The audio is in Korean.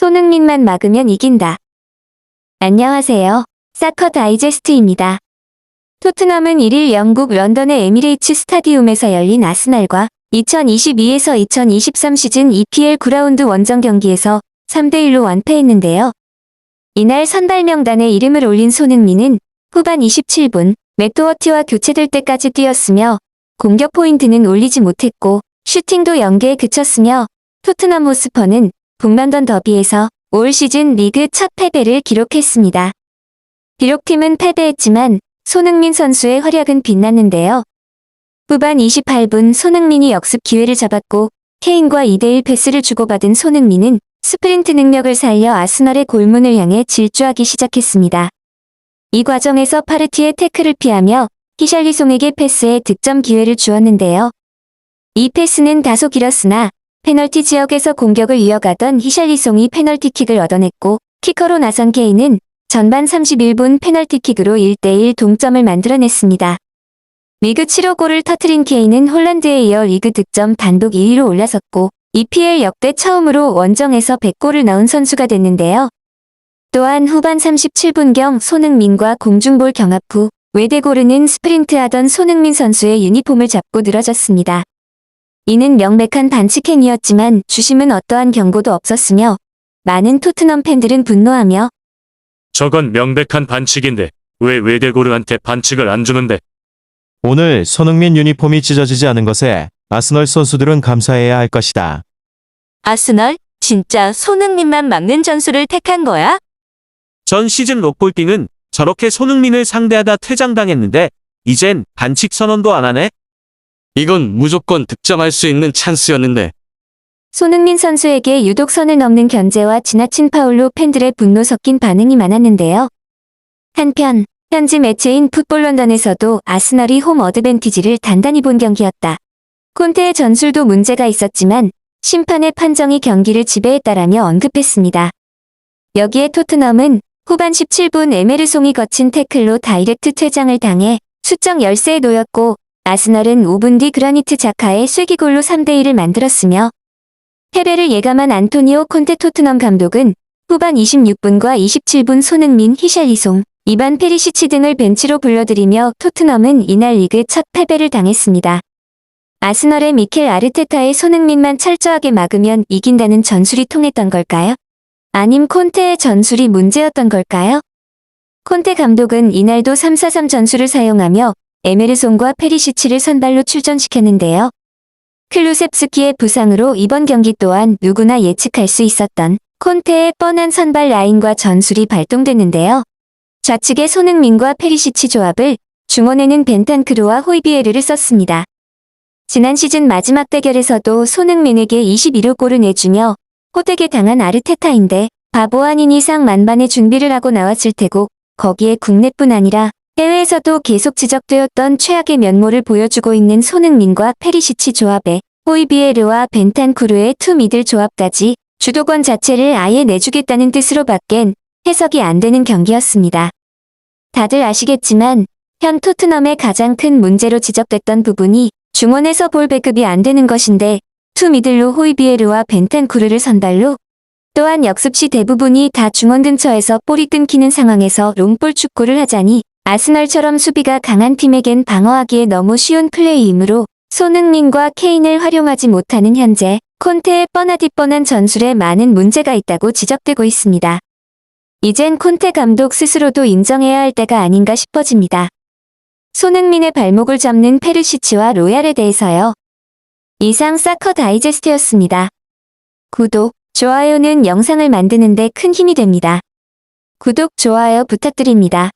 손흥민만 막으면 이긴다. 안녕하세요. 사커 다이제스트입니다. 토트넘은 1일 영국 런던의 에미레이츠 스타디움에서 열린 아스날과 2022에서 2023 시즌 EPL 9라운드 원정 경기에서 3대1로 완패했는데요. 이날 선발 명단에 이름을 올린 손흥민은 후반 27분 맥도어티와 교체될 때까지 뛰었으며 공격 포인트는 올리지 못했고 슈팅도 연계에 그쳤으며 토트넘 호스퍼는 북런던 더비에서 올 시즌 리그 첫 패배를 기록했습니다. 비록 팀은 패배했지만 손흥민 선수의 활약은 빛났는데요. 후반 28분 손흥민이 역습 기회를 잡았고 케인과 2대1 패스를 주고받은 손흥민은 스프린트 능력을 살려 아스널의 골문을 향해 질주하기 시작했습니다. 이 과정에서 파르티의 태클을 피하며 히샬리송에게 패스에 득점 기회를 주었는데요. 이 패스는 다소 길었으나 페널티 지역에서 공격을 이어가던 히샬리송이 페널티킥을 얻어냈고 키커로 나선 케인은 전반 31분 페널티킥으로 1대1 동점을 만들어냈습니다. 리그 7호 골을 터트린 케인은 홀란드에 이어 리그 득점 단독 2위로 올라섰고 EPL 역대 처음으로 원정에서 100골을 넣은 선수가 됐는데요. 또한 후반 37분경 손흥민과 공중볼 경합 후 외대고르는 스프린트하던 손흥민 선수의 유니폼을 잡고 늘어졌습니다. 이는 명백한 반칙 행위였지만 주심은 어떠한 경고도 없었으며 많은 토트넘 팬들은 분노하며 저건 명백한 반칙인데 왜 외대고르한테 반칙을 안 주는데 오늘 손흥민 유니폼이 찢어지지 않은 것에 아스널 선수들은 감사해야 할 것이다. 아스널? 진짜 손흥민만 막는 전술을 택한 거야? 전 시즌 록볼딩은 저렇게 손흥민을 상대하다 퇴장당했는데 이젠 반칙 선언도 안 하네? 이건 무조건 득점할 수 있는 찬스였는데 손흥민 선수에게 유독 선을 넘는 견제와 지나친 파울로 팬들의 분노 섞인 반응이 많았는데요. 한편 현지 매체인 풋볼 런던에서도 아스널이 홈 어드밴티지를 단단히 본 경기였다. 콘테의 전술도 문제가 있었지만 심판의 판정이 경기를 지배했다라며 언급했습니다. 여기에 토트넘은 후반 17분 에메르송이 거친 태클로 다이렉트 퇴장을 당해 수적 열세에 놓였고 아스널은 5분 뒤 그라니트 자카의 쐐기골로 3대1을 만들었으며 패배를 예감한 안토니오 콘테 토트넘 감독은 후반 26분과 27분 손흥민, 히샬리송, 이반 페리시치 등을 벤치로 불러들이며 토트넘은 이날 리그 첫 패배를 당했습니다. 아스널의 미켈 아르테타의 손흥민만 철저하게 막으면 이긴다는 전술이 통했던 걸까요? 아님 콘테의 전술이 문제였던 걸까요? 콘테 감독은 이날도 3-4-3 전술을 사용하며 에메르송과 페리시치를 선발로 출전시켰는데요. 클루셉스키의 부상으로 이번 경기 또한 누구나 예측할 수 있었던 콘테의 뻔한 선발 라인과 전술이 발동됐는데요. 좌측에 손흥민과 페리시치 조합을 중원에는 벤탄크루와 호이비에르를 썼습니다. 지난 시즌 마지막 대결에서도 손흥민에게 21호 골을 내주며 호되게 당한 아르테타인데 바보 아닌 이상 만반의 준비를 하고 나왔을 테고 거기에 국내뿐 아니라 해외에서도 계속 지적되었던 최악의 면모를 보여주고 있는 손흥민과 페리시치 조합에 호이비에르와 벤탄쿠르의 투 미들 조합까지 주도권 자체를 아예 내주겠다는 뜻으로 바뀐 해석이 안 되는 경기였습니다. 다들 아시겠지만 현 토트넘의 가장 큰 문제로 지적됐던 부분이 중원에서 볼 배급이 안 되는 것인데 투 미들로 호이비에르와 벤탄쿠르를 선발로 또한 역습 시 대부분이 다 중원 근처에서 볼이 끊기는 상황에서 롱볼 축구를 하자니 아스널처럼 수비가 강한 팀에겐 방어하기에 너무 쉬운 플레이이므로 손흥민과 케인을 활용하지 못하는 현재 콘테의 뻔하디 뻔한 전술에 많은 문제가 있다고 지적되고 있습니다. 이젠 콘테 감독 스스로도 인정해야 할 때가 아닌가 싶어집니다. 손흥민의 발목을 잡는 페르시치와 로얄에 대해서요. 이상 사커 다이제스트였습니다. 구독, 좋아요는 영상을 만드는데 큰 힘이 됩니다. 구독, 좋아요 부탁드립니다.